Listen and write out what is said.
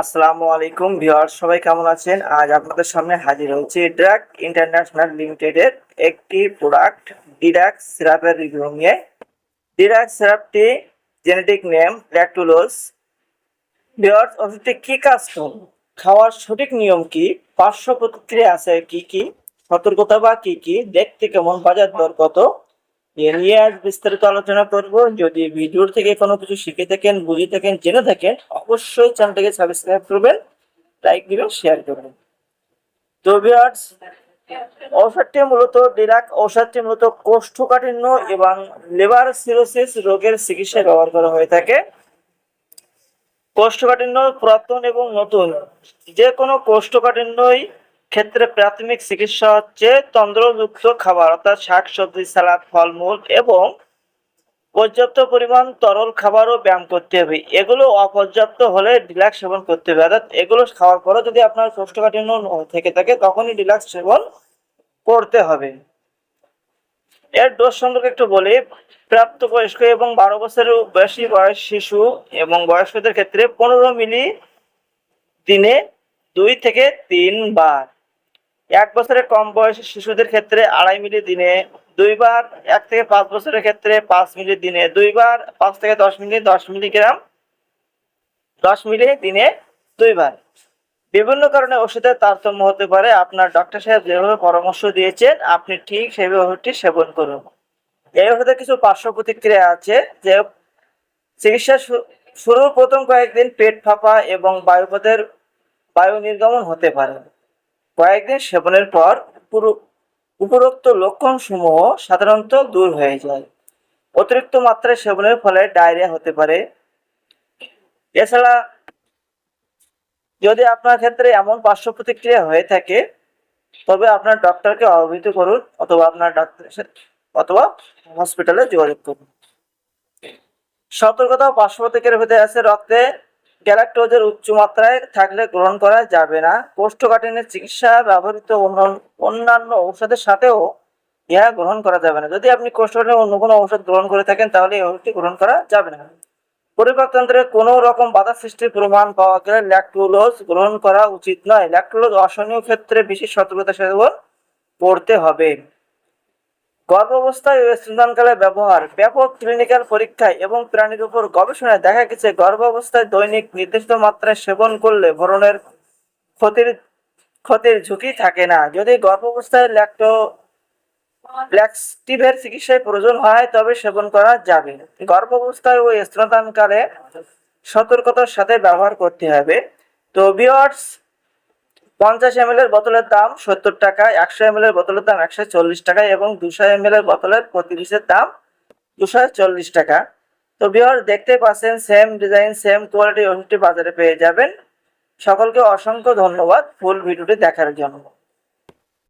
আসসালামু আলাইকুম ভিউয়ার সবাই কেমন আছেন? আজ আপনাদের সামনে হাজির হচ্ছে ড্রাগ ইন্টারন্যাশনাল লিমিটেডের একটি প্রোডাক্ট ডিরাক্স সিরাপের রিভিউ নিয়ে ডিরাক্স সিরাপটি জেনেটিক নেম ল্যাকটুলোজ ভিউয়ার্স ওষুধটি কি কাজ করে খাওয়ার সঠিক নিয়ম কি? পার্শ্ব প্রতিক্রিয়া আছে কি কি? সতর্কতা বা কি কি? দেখতে কেমন? বাজার দর কত? এ নিয়ে আজ বিস্তারিত আলোচনা করব। যদি ভিডিওর থেকে কোনো কিছু শিখে থাকেন, বুঝে থাকেন, জেনে থাকেন, অবশ্যই চ্যানেলটাকে সাবস্ক্রাইব করবেন, লাইক দিবেন, শেয়ার করবেন। তো ভিউয়ার্স, ঔষধটি মূলত ডিরাক ঔষধটি মূলত কোষ্ঠকাঠিন্য এবং লিভার সিরোসিস রোগের চিকিৎসায় ব্যবহার করা হয়ে থাকে। কোষ্ঠকাঠিন্য, পুরাতন এবং নতুন যে কোনো কোষ্ঠকাঠিন্যই ক্ষেত্রে প্রাথমিক চিকিৎসা হচ্ছে তন্দ্রযুক্ত খাবার, অর্থাৎ শাকসবজি সালাদ ফলমূল এবং পর্যাপ্ত পরিমাণ তরল খাবারও ব্যায়াম করতে হবে। এগুলো অপর্যাপ্ত হলে ডিলাক্স সেবন করতে হবে। অর্থাৎ এগুলো খাওয়ার পরে যদি আপনার কোষ্ঠকাঠিন্য থেকে থাকে, তখনই ডিলাক্স সেবন করতে হবে। এর ডোজ সম্পর্কে একটু বলি। প্রাপ্তবয়স্ক এবং বারো বছরের বেশি বয়স শিশু এবং বয়স্কদের ক্ষেত্রে পনেরো মিলি দিনে দুই থেকে তিনবার। এক বছরের কম বয়সী শিশুদের ক্ষেত্রে আড়াই মিলি দিনে, দুইবার এক থেকে পাঁচ বছরের ক্ষেত্রে পাঁচ মিলি দিনে, দুইবার পাঁচ থেকে দশ মিলি দশ মিলিগ্রাম, দশ মিলি দিনে দুইবার। বিভিন্ন কারণে ওষুধের তারতম্য হতে পারে। আপনার ডক্টর সাহেব যেভাবে পরামর্শ দিয়েছেন, আপনি ঠিক সেভাবে ওষুধটি সেবন করুন। এই ওষুধের কিছু পার্শ্ব প্রতিক্রিয়া আছে, যে চিকিৎসা শুরুর প্রথম কয়েকদিন পেট ফাঁপা এবং বায়ুপথের বায়ু নির্গমন হতে পারে। কয়েকদিন সেবনের পর পুরো- উপরোক্ত লক্ষণসমূহ সাধারণত দূর হয়ে যায়। অতিরিক্ত মাত্রায় সেবনের ফলে ডায়রিয়া হতে পারে। এছাড়া যদি আপনার ক্ষেত্রে এমন পার্শ্ব প্রতিক্রিয়া হয়ে থাকে, তবে আপনার ডক্টরকে অবহিত করুন অথবা আপনার ডাক্তারের অথবা হসপিটালে যোগাযোগ করুন। সতর্কতা পার্শ্ব প্রতিক্রিয়ার ভিতরে আছে রক্তে গ্যালাক্টোজের উচ্চ মাত্রায় থাকলে গ্রহণ করা যাবে না। কোষ্ঠকাঠিন্যের চিকিৎসা ব্যবহৃত অন্যান্য ঔষধের সাথেও ইহা গ্রহণ করা যাবে না। যদি আপনি কোষ্ঠকাঠিন্য অন্য কোনো ঔষধ গ্রহণ করে থাকেন, তাহলে এই ওষুধটি গ্রহণ করা যাবে না। পরিপাকতন্ত্রে কোনো রকম বাধা সৃষ্টির প্রমাণ পাওয়া গেলে ল্যাকটুলোজ গ্রহণ করা উচিত নয়। ল্যাকটুলোজ অসহনীয় ক্ষেত্রে বিশেষ সতর্কতা সেবন করতে হবে। গর্ভাবস্থায় ও স্তনদানকালে ব্যবহার, ব্যাপক ক্লিনিক্যাল পরীক্ষায় এবং প্রাণীর উপর গবেষণায় দেখা গেছে গর্ভাবস্থায় দৈনিক নির্দিষ্ট মাত্রায় সেবন করলে ভরণের ক্ষতির ক্ষতির ঝুঁকি থাকে না। যদি গর্ভাবস্থায় ল্যাক্টো ল্যাক্সটিভের চিকিৎসায় প্রয়োজন হয়, তবে সেবন করা যাবে। গর্ভাবস্থায় ও স্তনদানকালে সতর্কতার সাথে ব্যবহার করতে হবে। তো বিয়ার্স পঞ্চাশ এম এর বোতলের দাম সত্তর টাকা, একশো এম এর বোতলের দাম একশো চল্লিশ টাকা এবং দুশো এম এর বোতলের প্রতি পিসের দাম দুশো চল্লিশ টাকা। তো বিহার দেখতে পাচ্ছেন সেম ডিজাইন সেম কোয়ালিটি ওষুধটি বাজারে পেয়ে যাবেন। সকলকে অসংখ্য ধন্যবাদ ফুল ভিডিওটি দেখার জন্য।